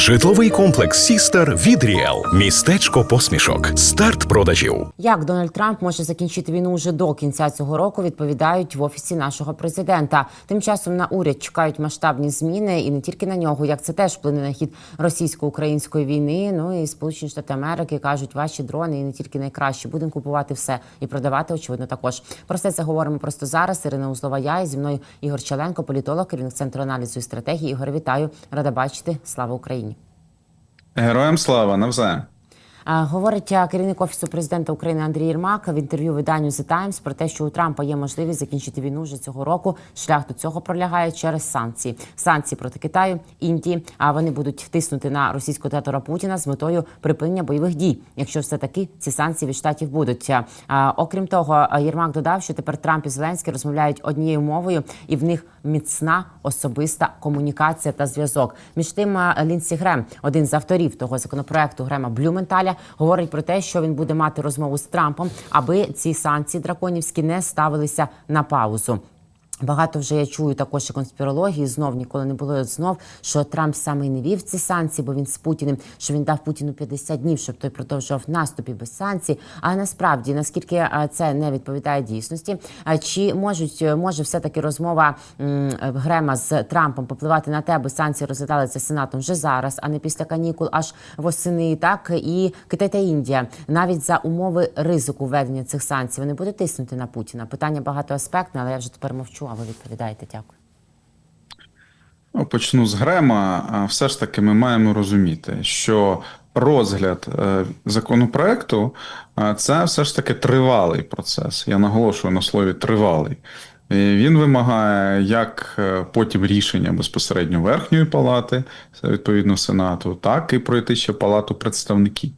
Житловий комплекс Сістер від Ріел. Містечко посмішок. Старт продажів. Як Дональд Трамп може закінчити війну вже до кінця цього року? Відповідають в офісі нашого президента. Тим часом на уряд чекають масштабні зміни, і не тільки на нього, як це теж вплине на хід російсько-української війни. Ну і Сполучені Штати Америки кажуть, ваші дрони і не тільки найкращі. Будемо купувати все і продавати. Очевидно, також про все це говоримо просто зараз. Ірина Узлова, я і зі мною Ігор Чаленко, політолог, керівник центру аналізу і стратегії. Ігор, вітаю, рада бачити. Слава Україні. Героям слава навзаєм. Говорить керівник офісу президента України Андрій Єрмак в інтерв'ю виданню The Times про те, що у Трампа є можливість закінчити війну вже цього року. Шлях до цього пролягає через санкції. Санкції проти Китаю, Індії. А вони будуть тиснути на російського диктатора Путіна з метою припинення бойових дій. Якщо все таки ці санкції від штатів будуть. Окрім того, Єрмак додав, що тепер Трамп і Зеленський розмовляють однією мовою, і в них міцна особиста комунікація та зв'язок. Між тим, Лінсі Грем, один з авторів того законопроекту Грема Блюменталя, говорить про те, що він буде мати розмову з Трампом, аби ці санкції драконівські не ставилися на паузу. Багато вже я чую також і конспірології. Знов ніколи не було знов, що Трамп саме і не вів ці санкції, бо він з Путіним, що він дав Путіну 50 днів, щоб той продовжував наступі без санкцій. А насправді наскільки це не відповідає дійсності, чи можуть може все таки розмова Грема з Трампом попливати на те, аби санкції розглядалися сенатом вже зараз, а не після канікул, аж восени, так і Китай та Індія навіть за умови ризику введення цих санкцій вони будуть тиснути на Путіна. Питання багатоаспектне, але я вже тепер мовчу. А ви відповідаєте? Дякую. Ну, Почну з Грема. Все ж таки, ми маємо розуміти, що розгляд е, законопроекту це все ж таки тривалий процес. Я наголошую на слові тривалий. Він вимагає як е, потім рішення безпосередньо верхньої палати, відповідно Сенату, так і пройти ще палату представників.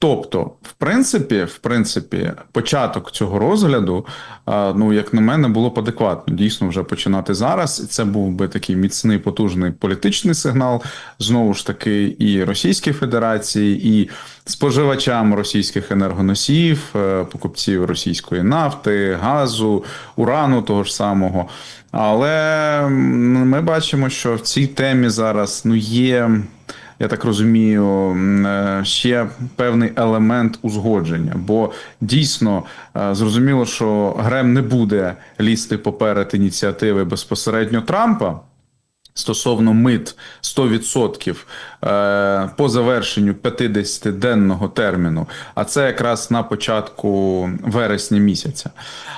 Тобто, в принципі, в принципі, початок цього розгляду, ну як на мене, було б адекватно дійсно вже починати зараз. Це був би такий міцний потужний політичний сигнал знову ж таки і Російській Федерації, і споживачам російських енергоносіїв, е, покупців російської нафти, газу, урану того ж самого. Але ми бачимо, що в цій темі зараз ну є я так розумію, е, ще певний елемент узгодження. Бо дійсно е, зрозуміло, що Грем не буде лізти поперед ініціативи безпосередньо Трампа. Стосовно мит 100% е, по завершенню 50-денного терміну, а це якраз на початку вересня місяця.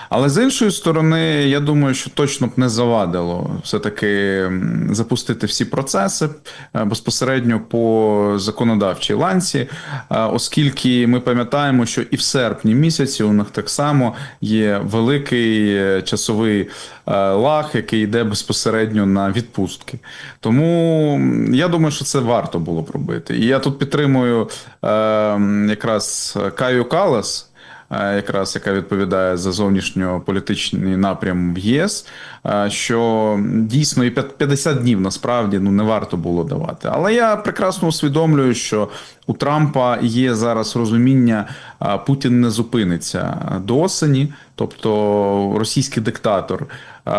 Але з іншої сторони, я думаю, що точно б не завадило все-таки запустити всі процеси е, безпосередньо по законодавчій ланці, е, оскільки ми пам'ятаємо, що і в серпні місяці у них так само є великий часовий лаг, який йде безпосередньо на відпустки. Тому я думаю, що це варто було б робити. І я тут підтримую е, якраз Каю Калас. е, Якраз яка відповідає за зовнішньополітичний напрям в ЄС, е, що дійсно і 50 днів насправді ну не варто було давати. Але я прекрасно усвідомлюю, що у Трампа є зараз розуміння, а, Путін не зупиниться до осені, тобто російський диктатор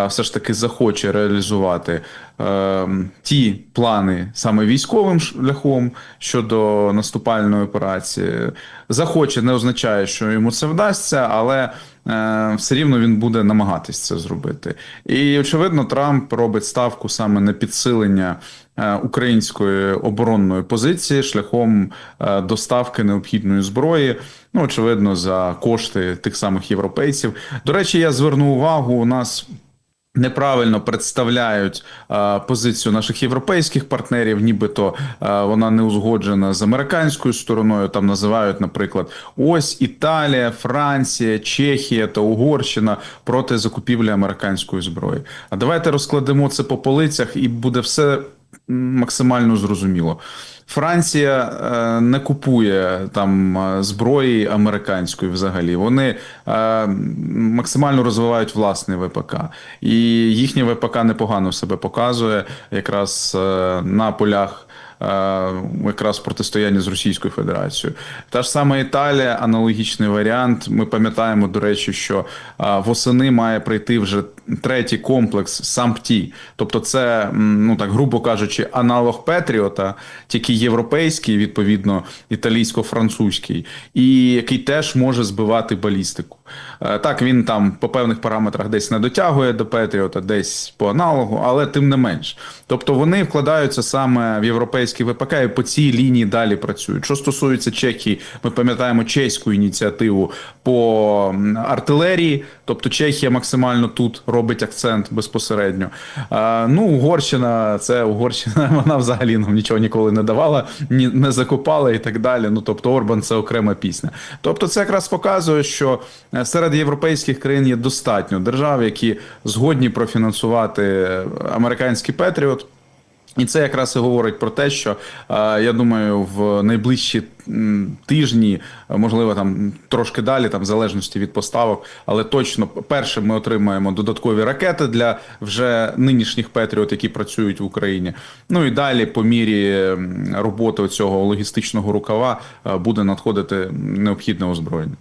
все ж таки захоче реалізувати е, ті плани саме військовим шляхом щодо наступальної операції. Захоче не означає, що йому це вдасться, але е, все рівно він буде намагатись це зробити. І очевидно, Трамп робить ставку саме на підсилення е, української оборонної позиції шляхом е, доставки необхідної зброї. Ну, очевидно, за кошти тих самих європейців. До речі, я зверну увагу, у нас. Неправильно представляють е, позицію наших європейських партнерів, нібито е, вона не узгоджена з американською стороною. Там називають, наприклад, ось Італія, Франція, Чехія та Угорщина проти закупівлі американської зброї. А давайте розкладемо це по полицях, і буде все максимально зрозуміло. Франція е, не купує там е, зброї американської взагалі. Вони е, максимально розвивають власний ВПК, і їхнє ВПК непогано себе показує якраз на полях якраз в протистоянні з Російською Федерацією. Та ж сама Італія, аналогічний варіант. Ми пам'ятаємо, до речі, що е, восени має прийти вже третій комплекс САМПТІ. Тобто, це, ну так грубо кажучи, аналог Петріота, тільки європейський, відповідно, італійсько-французький, і який теж може збивати балістику. Е, Так, він там по певних параметрах десь не дотягує до Петріота, десь по аналогу, але тим не менш. Тобто вони вкладаються саме в європейський ВПК і по цій лінії далі працюють. Що стосується Чехії, ми пам'ятаємо чеську ініціативу по артилерії, тобто Чехія максимально тут робить акцент безпосередньо. Ну, Угорщина, це Угорщина, вона взагалі нам нічого ніколи не давала, ні не закупала і так далі. Ну тобто Орбан це окрема пісня. Тобто, це якраз показує, що е, серед європейських країн є достатньо держав, які згодні профінансувати е, американський Петріот. І це якраз і говорить про те, що е, я думаю, в найближчі тижні, е, можливо, там трошки далі, там в залежності від поставок, але точно перше ми отримаємо додаткові ракети для вже нинішніх Петріот, які працюють в Україні. Ну і далі, по мірі роботи цього логістичного рукава, е, буде надходити необхідне озброєння.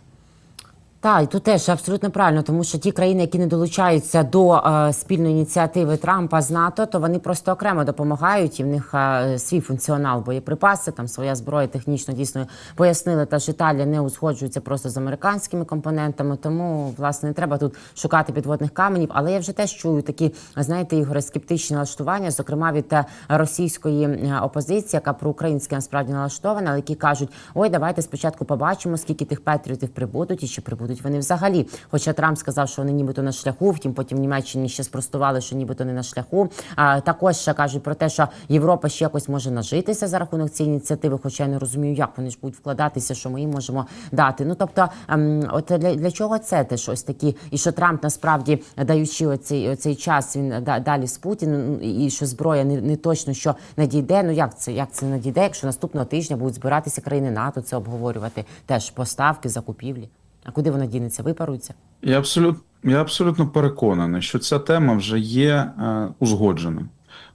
Так, і тут теж абсолютно правильно, тому що ті країни, які не долучаються до е, спільної ініціативи Трампа з НАТО, то вони просто окремо допомагають і в них е, свій функціонал, боєприпаси, там своя зброя технічно дійсно пояснили. Та ж Італія не узгоджується просто з американськими компонентами. Тому власне не треба тут шукати підводних каменів. Але я вже теж чую такі, знаєте, ігори скептичні налаштування, зокрема від е, російської е, опозиції, яка проукраїнськи насправді налаштована, але які кажуть: ой, давайте спочатку побачимо, скільки тих патріотів прибудуть і чи прибудуть вони взагалі. Хоча Трамп сказав, що вони нібито на шляху, втім потім в Німеччині ще спростували, що нібито не на шляху. А також ще кажуть про те, що Європа ще якось може нажитися за рахунок цієї ініціативи, хоча я не розумію, як вони ж будуть вкладатися, що ми їм можемо дати. Ну тобто, ем, от для, для чого це те щось такі, і що Трамп насправді даючи оцей, оцей час, він далі з Путіним, ну, і що зброя не, не точно що надійде. Ну як це як це надійде, якщо наступного тижня будуть збиратися країни НАТО, це обговорювати теж поставки, закупівлі. А куди вона дінеться? Випарується? Я абсолютно, я абсолютно переконаний, що ця тема вже є е, узгоджена.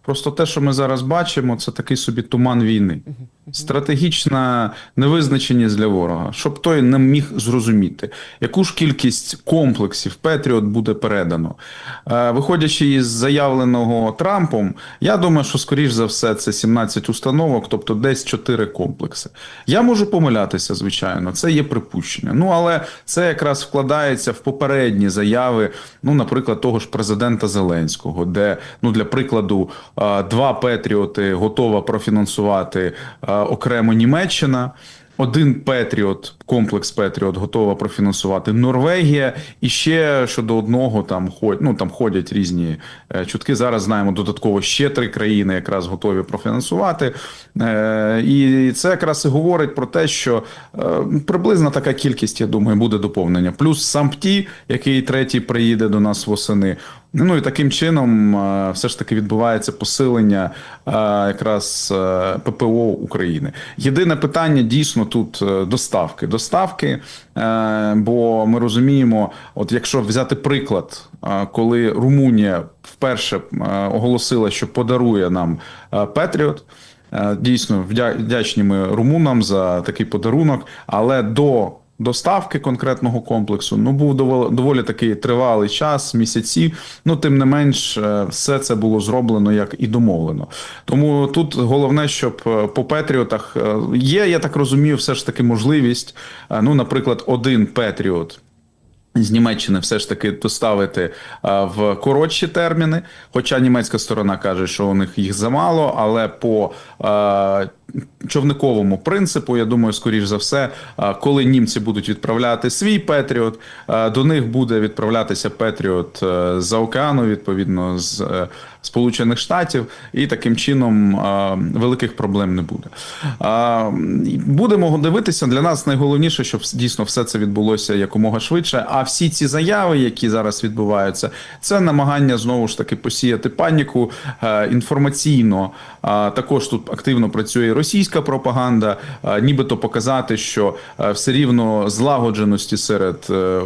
Просто те, що ми зараз бачимо, це такий собі туман війни, стратегічна невизначеність для ворога, щоб той не міг зрозуміти, яку ж кількість комплексів Петріот буде передано. Е, Виходячи із заявленого Трампом, я думаю, що скоріш за все це 17 установок, тобто десь 4 комплекси. Я можу помилятися, звичайно, це є припущення. Ну але це якраз вкладається в попередні заяви, ну, наприклад, того ж президента Зеленського, де, ну, для прикладу, е, два Петріоти готова профінансувати е, окремо Німеччина. Один Петріот, комплекс Петріот готова профінансувати Норвегія, і ще щодо одного там ходять, ну там ходять різні е, чутки. Зараз знаємо додатково ще три країни, якраз готові профінансувати. Е, і це якраз і говорить про те, що е, приблизно така кількість, я думаю, буде доповнення. Плюс Сампті, який третій приїде до нас восени. Ну і таким чином е, все ж таки відбувається посилення е, якраз е, ППО України. Єдине питання дійсно тут доставки. Доставки, бо ми розуміємо, от якщо взяти приклад, коли Румунія вперше оголосила, що подарує нам Петріот. Дійсно, вдя- вдячні ми румунам за такий подарунок, але до доставки конкретного комплексу ну був доволі, доволі такий тривалий час, місяці. Ну тим не менш, е, все це було зроблено як і домовлено. Тому тут головне, щоб е, по Петріотах е, є, я так розумію, все ж таки можливість. Ну, наприклад, один Петріот. З Німеччини все ж таки доставити в коротші терміни. Хоча німецька сторона каже, що у них їх замало, але по човниковому принципу, я думаю, скоріш за все, коли німці будуть відправляти свій Петріот, до них буде відправлятися Петріот е, з-за океану, відповідно з е, Сполучених Штатів, і таким чином великих проблем не буде. Будемо дивитися. Для нас найголовніше, щоб дійсно все це відбулося якомога швидше. А всі ці заяви, які зараз відбуваються, це намагання знову ж таки посіяти паніку е, інформаційно. Також тут активно працює російська пропаганда, нібито показати, що все рівно злагодженості серед е,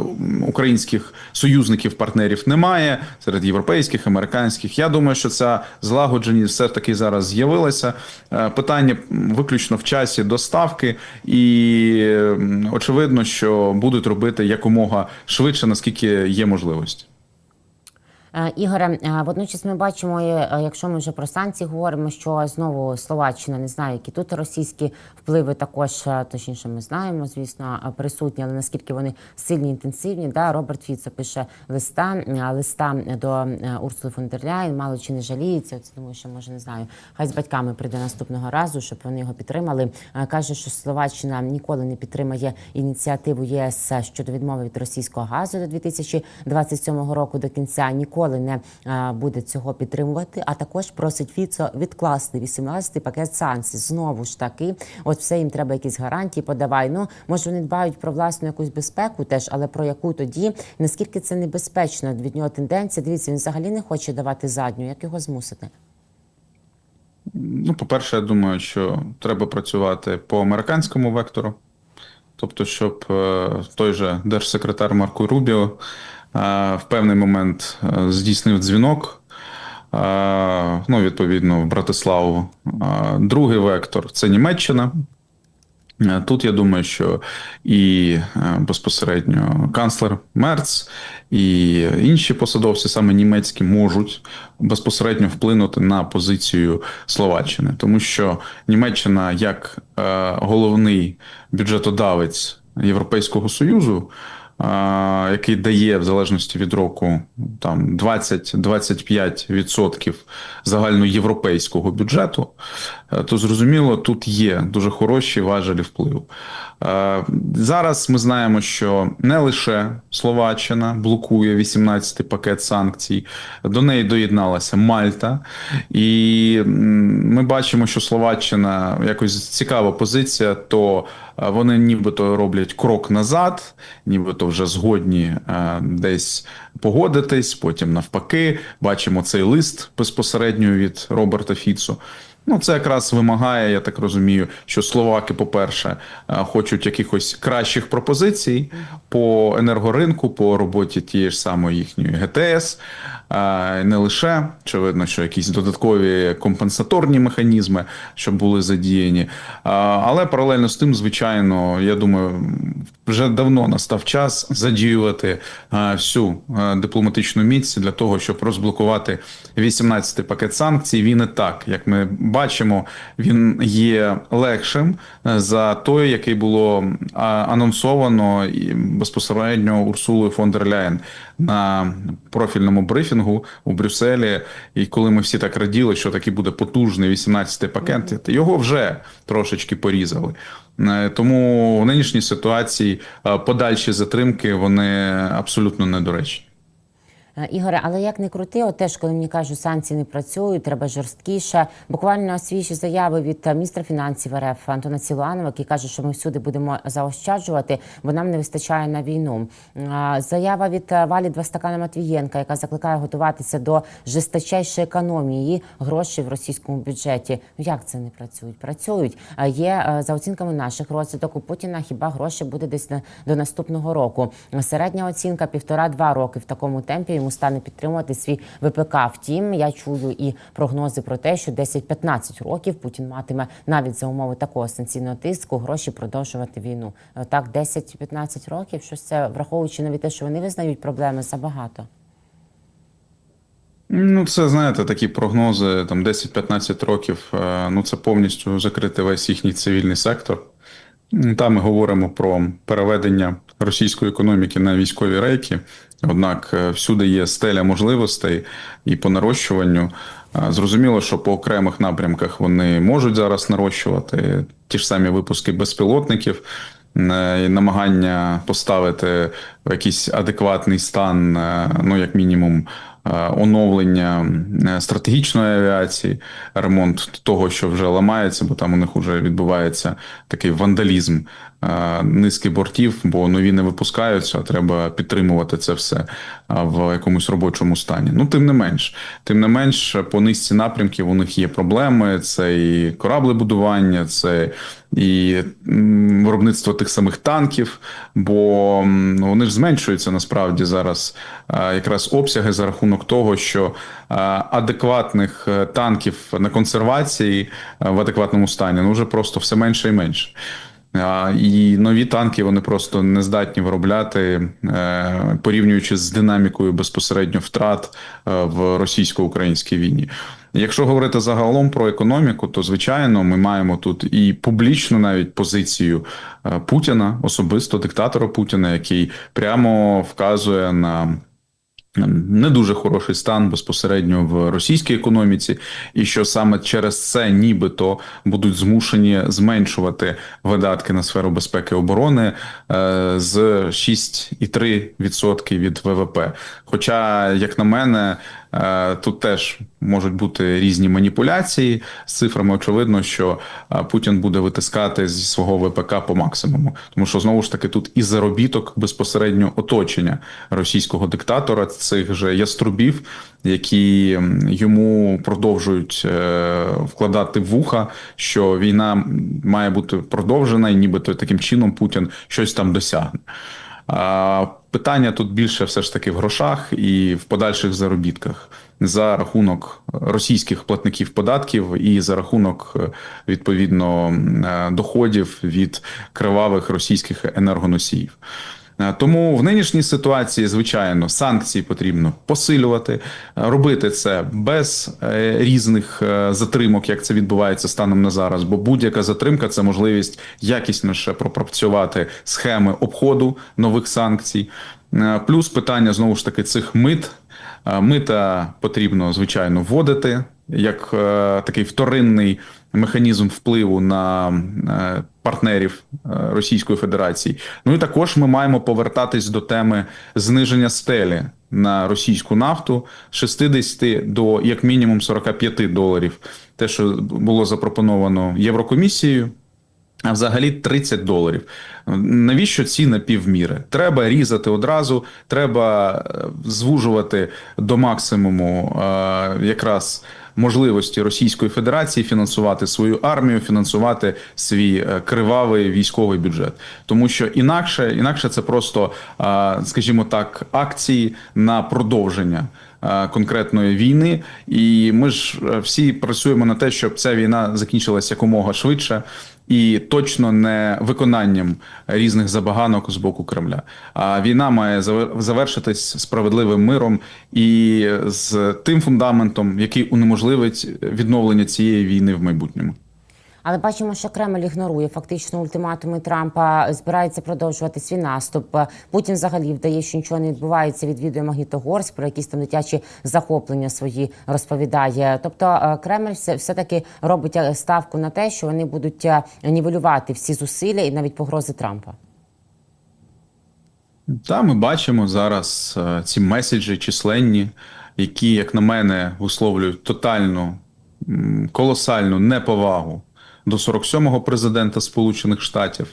українських союзників, партнерів немає, серед європейських, американських. Я думаю, що ця злагодженість все таки зараз з'явилася. Е, Питання виключно в часі доставки, і очевидно, що будуть робити якомога швидше, наскільки є можливості. Е, Ігоре, е, водночас ми бачимо, е, якщо ми вже про санкції говоримо, що знову Словаччина не знаю, які тут російські впливи також точніше, ми знаємо, звісно, присутні, але наскільки вони сильні, інтенсивні. Да, Роберт Фіцо пише листа, листа до Урсули фон дер Ляєн, мало чи не жаліється. Це тому, що може не знаю. Хай з батьками прийде наступного разу, щоб вони його підтримали. Каже, що Словаччина ніколи не підтримає ініціативу ЄС щодо відмови від російського газу до 2027 року до кінця. Ніколи не е, буде цього підтримувати. А також просить Фіцо відкласти 18-й пакет санкцій. Знову ж таки, от все їм треба якісь гарантії. Подавай. Ну може вони дбають про власну якусь безпеку, теж, але про яку тоді наскільки це небезпечно від нього тенденція? Дивіться, він взагалі не хоче давати задню. Як його змусити? Ну, по-перше, я думаю, що треба працювати по американському вектору. Тобто, щоб е, той же держсекретар Марко Рубіо в певний момент е, здійснив дзвінок. е, Ну, відповідно, в Братиславу. Е, Другий вектор це Німеччина. Тут я думаю, що і безпосередньо канцлер Мерц, і інші посадовці, саме німецькі, можуть безпосередньо вплинути на позицію Словаччини, тому що Німеччина як головний бюджетодавець Європейського союзу. Який дає в залежності від року там 20-25% загальноєвропейського бюджету, е, то зрозуміло, тут є дуже хороші важелі впливу. Е, Зараз ми знаємо, що не лише Словаччина блокує 18-й пакет санкцій, до неї доєдналася Мальта, і ми бачимо, що Словаччина якось цікава позиція, то вони нібито роблять крок назад, нібито вже згодні е, десь погодитись, потім навпаки, бачимо цей лист безпосередньо від Роберта Фіцу. Ну, це якраз вимагає, я так розумію, що словаки, по-перше, е, хочуть якихось кращих пропозицій по енергоринку, по роботі тієї ж самої їхньої ГТС. Е, Не лише очевидно, що якісь додаткові компенсаторні механізми, щоб були задіяні. Але паралельно з тим, звичайно, я думаю, вже давно настав час задіювати е, всю е, дипломатичну міць для того, щоб розблокувати 18-й пакет санкцій. Він і так, як ми бачимо, він є легшим за той, який було анонсовано і безпосередньо Урсулою фон дер Ляєн на профільному брифінгу у Брюсселі. І коли ми всі так раділи, що такий буде потужний 18-й пакет, його вже трошечки порізали. Е, Тому в нинішній ситуації е, подальші затримки вони абсолютно недоречні. Е, Ігоре, але як не крути, от теж коли мені кажуть, санкції не працюють, треба жорсткіше. Буквально свіжі заяви від е, міністра фінансів РФ Антона Цілуанова, який каже, що ми всюди будемо заощаджувати, бо нам не вистачає на війну. Заява від е, Валі Двостакана Матвієнка, яка закликає готуватися до жесточайшої економії грошей в російському бюджеті. Ну як це не працюють? Працюють. Є за оцінками наших розвиток у Путіна. Хіба гроші буде десь до наступного року? Середня оцінка півтора-два роки в такому темпі йому стане підтримувати свій ВПК. Втім, я чую і прогнози про те, що 10-15 років Путін матиме навіть за умови такого санкційного тиску гроші продовжувати війну. Е, Так, 10-15 років. Щось це враховуючи навіть те, що вони визнають проблеми забагато. Ну, це знаєте, такі прогнози там 10-15 років. е, Ну, це повністю закрити весь їхній цивільний сектор. Там ми говоримо про переведення російської економіки на військові рейки. Однак е, всюди є стеля можливостей і по нарощуванню. Зрозуміло, що по окремих напрямках вони можуть зараз нарощувати ті ж самі випуски безпілотників. е, Намагання поставити в якийсь адекватний стан, е, ну як мінімум, оновлення стратегічної авіації, ремонт того, що вже ламається, бо там у них вже відбувається такий вандалізм низки бортів, бо нові не випускаються, треба підтримувати це все в якомусь робочому стані. Ну, тим не менш, тим не менш, по низці напрямків у них є проблеми. Це і кораблебудування, це і виробництво тих самих танків, бо вони ж зменшуються насправді зараз якраз обсяги за рахунок того, що адекватних е, танків на консервації е, в адекватному стані ну вже просто все менше і менше. І нові танки вони просто не здатні виробляти, е, порівнюючи з динамікою безпосередньо втрат е, в російсько-українській війні. Якщо говорити загалом про економіку, то звичайно ми маємо тут і публічну навіть позицію е, Путіна, особисто диктатора Путіна, який прямо вказує на не дуже хороший стан безпосередньо в російській економіці, і що саме через це нібито будуть змушені зменшувати видатки на сферу безпеки і оборони е, з 6,3% від ВВП. Хоча, як на мене, тут теж можуть бути різні маніпуляції з цифрами. Очевидно, що е, Путін буде витискати зі свого ВПК по максимуму, тому що знову ж таки тут і заробіток безпосередньо оточення російського диктатора цих же яструбів, які йому продовжують е, вкладати вуха, що війна має бути продовжена, і нібито таким чином Путін щось там досягне. Питання тут більше все ж таки в грошах і в подальших заробітках за рахунок російських платників податків і за рахунок е, відповідно е, доходів від кривавих російських енергоносіїв. Е, Тому в нинішній ситуації, звичайно, санкції потрібно посилювати, е, робити це без е, різних затримок, як це відбувається станом на зараз. Бо будь-яка затримка це можливість якісніше пропрацювати схеми обходу нових санкцій. Плюс питання знову ж таки цих мит. Мита потрібно звичайно вводити як такий вторинний механізм впливу на е, партнерів е, Російської Федерації. Ну і також ми маємо повертатись до теми зниження стелі на російську нафту з 60 до як мінімум 45 доларів. Те, що було запропоновано Єврокомісією. А взагалі 30 доларів. Навіщо ці напівміри? Треба різати одразу, треба е, звужувати до максимуму якраз можливості Російської Федерації фінансувати свою армію, фінансувати свій е, кривавий військовий бюджет. Тому що інакше, інакше це просто, е, скажімо так, акції на продовження е, конкретної війни, і ми ж всі працюємо на те, щоб ця війна закінчилася якомога швидше. І точно не виконанням різних забаганок з боку Кремля. А війна має завер- завершитись справедливим миром і з тим фундаментом, який унеможливить відновлення цієї війни в майбутньому. Але бачимо, що Кремль ігнорує фактично ультиматуми Трампа, збирається продовжувати свій наступ. Путін взагалі вдає, що нічого не відбувається. Відвідує Магнітогорськ, про якісь там дитячі захоплення свої розповідає. Тобто е, Кремль все, таки робить е, ставку на те, що вони будуть е, нівелювати всі зусилля і навіть погрози Трампа. Та ми бачимо зараз ці меседжі численні, які, як на мене, висловлюють тотальну колосальну неповагу до 47-го президента Сполучених Штатів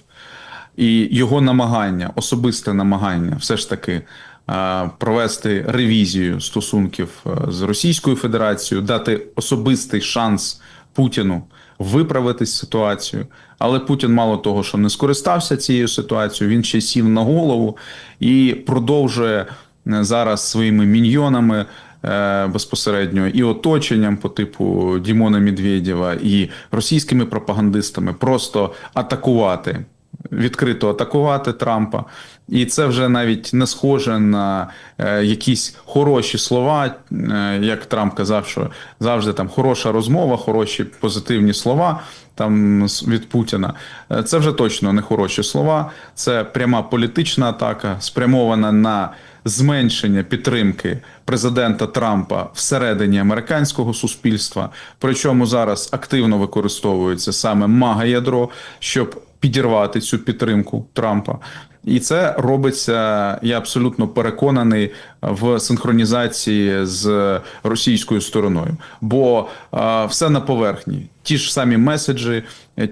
і його намагання, особисте намагання, все ж таки е, провести ревізію стосунків е, з Російською Федерацією, дати особистий шанс Путіну виправити ситуацію. Але Путін, мало того, що не скористався цією ситуацією, він ще сів на голову і продовжує е, зараз своїми міньйонами. Е, Безпосередньо і оточенням по типу Дімона Медведєва, і російськими пропагандистами просто атакувати, відкрито атакувати Трампа. І це вже навіть не схоже на е, якісь хороші слова, е, як Трамп казав, що завжди там хороша розмова, хороші позитивні слова там від Путіна. Е, Це вже точно не хороші слова. Це пряма політична атака, спрямована на зменшення підтримки президента Трампа всередині американського суспільства. Причому зараз активно використовується саме мага-ядро, щоб підірвати цю підтримку Трампа. І це робиться, я абсолютно переконаний, в синхронізації з російською стороною. Бо е, все на поверхні. Ті ж самі меседжі,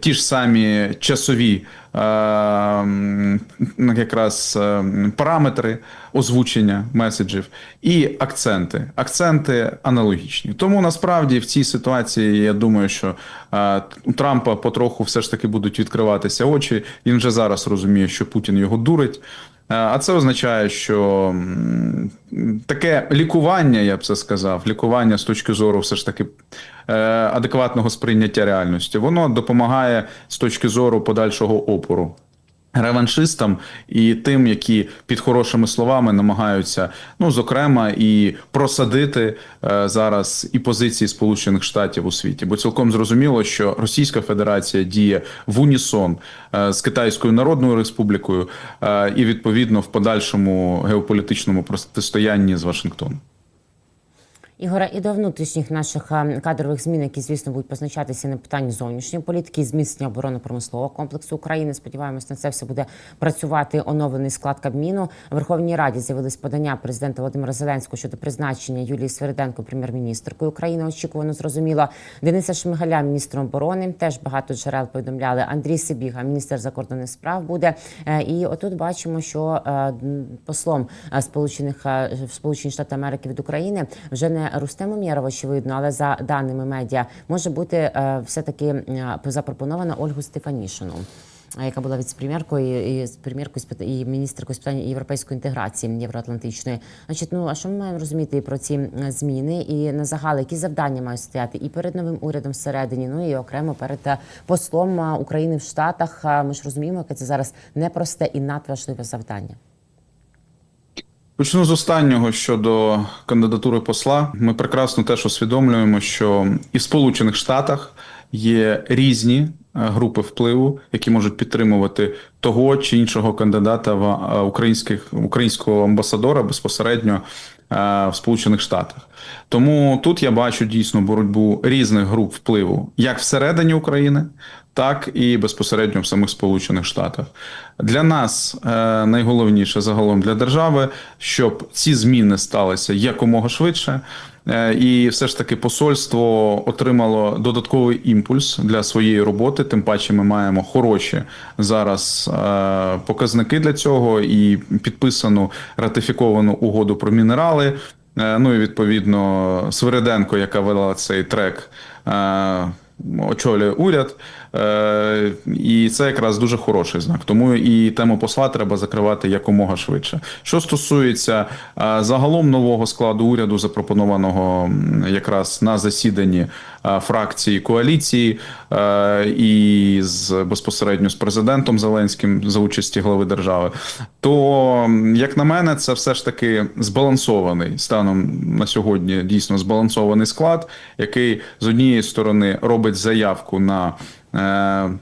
ті ж самі часові е, якраз е, параметри озвучення меседжів і акценти. Акценти аналогічні. Тому насправді в цій ситуації я думаю, що е, у Трампа потроху все ж таки будуть відкриватися очі. Він вже зараз розуміє, що Путін його дурить. Е, А це означає, що таке лікування, я б це сказав, лікування з точки зору все ж таки е, адекватного сприйняття реальності, воно допомагає з точки зору подальшого опору. Реваншистам і тим, які під хорошими словами намагаються, ну зокрема, і просадити е, зараз і позиції Сполучених Штатів у світі, бо цілком зрозуміло, що Російська Федерація діє в унісон е, з Китайською Народною Республікою е, і відповідно в подальшому геополітичному протистоянні з Вашингтоном. Ігоре, і до внутрішніх наших е, кадрових змін, які, звісно, будуть позначатися на питанні зовнішньої політики, зміцнення оборонно-промислового комплексу України. Сподіваємось, на це все буде працювати оновлений склад Кабміну. В Верховній Раді з'явились подання президента Володимира Зеленського щодо призначення Юлії Свериденко прем'єр-міністркою України. Очікувано зрозуміло. Дениса Шмигаля, міністром оборони. Теж багато джерел повідомляли. Андрій Сибіга, міністр закордонних справ, буде. Е, І отут бачимо, що е, послом е, Сполучених Сполучені Штати Америки від України вже не Рустем Умєров, очевидно, але за даними медіа може бути е, все таки е, запропонована Ольгу Стефанішину. е, Яка була віце-прем'єркою і прем'єркою і міністеркою з питань європейської інтеграції євроатлантичної. Значить, ну а що ми маємо розуміти про ці зміни і на загал, які завдання мають стояти і перед новим урядом всередині, ну і окремо перед послом України в Штатах. Ми ж розуміємо, яке це зараз непросте і надважливе завдання. Почну з останнього щодо кандидатури посла. Ми прекрасно теж усвідомлюємо, що і в Сполучених Штатах є різні е, групи впливу, які можуть підтримувати того чи іншого кандидата в е, українських українського амбасадора безпосередньо в Сполучених Штатах. Тому тут я бачу дійсно боротьбу різних груп впливу, як всередині України, так і безпосередньо в самих Сполучених Штатах. Для нас е, найголовніше загалом для держави, щоб ці зміни сталися якомога швидше. Е, І все ж таки посольство отримало додатковий імпульс для своєї роботи. Тим паче, ми маємо хороші зараз е, показники для цього і підписану ратифіковану угоду про мінерали. Е, Ну і відповідно Свириденко, яка вела цей трек, очолює уряд. Е, І це якраз дуже хороший знак. Тому і тему посла треба закривати якомога швидше. Що стосується е, загалом нового складу уряду, запропонованого якраз на засіданні е, фракції коаліції і з безпосередньо з президентом Зеленським за участі глави держави, то як на мене, це все ж таки збалансований станом на сьогодні дійсно збалансований склад, який з однієї сторони робить заявку на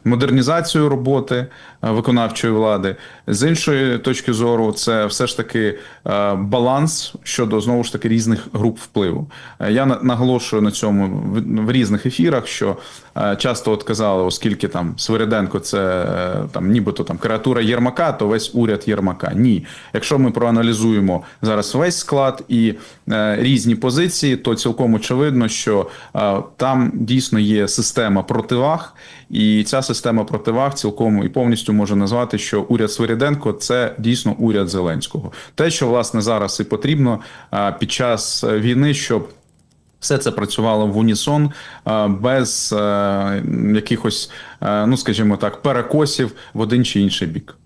модернізацію роботи е, виконавчої влади. З іншої точки зору, це все ж таки е, баланс щодо знову ж таки різних груп впливу. Е, Я на- наголошую на цьому в- різних ефірах, що е, часто от казали, оскільки там Свириденко це е, там нібито там креатура Єрмака, то весь уряд Єрмака. Ні, якщо ми проаналізуємо зараз весь склад і е, різні позиції, то цілком очевидно, що е, там дійсно є система противаг, і ця система противаг цілком і повністю може назвати, що уряд Свириденко це дійсно уряд Зеленського. Те, що власне зараз і потрібно е, під час війни, щоб все це працювало в унісон е, без е, якихось, ну скажімо так, перекосів в один чи інший бік.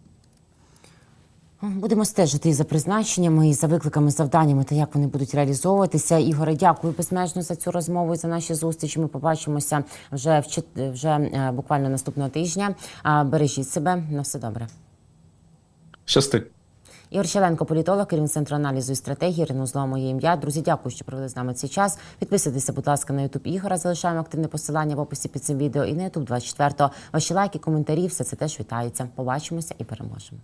Будемо стежити і за призначеннями, і за викликами, завданнями та як вони будуть реалізовуватися. Ігоре, дякую безмежно за цю розмову і за наші зустрічі. Ми побачимося вже в вже е, буквально наступного тижня. Бережіть себе на все добре. Щасти. Ігор Щеленко, політолог, керівник центру аналізу і стратегії. Ірина Зло, моє ім'я. Друзі, дякую, що провели з нами цей час. Підписуйтеся, будь ласка, на Ютуб Ігора. Залишаємо активне посилання в описі під цим відео і на Ютуб 24 Ваші лайки, коментарі, все це теж вітається. Побачимося і переможемо.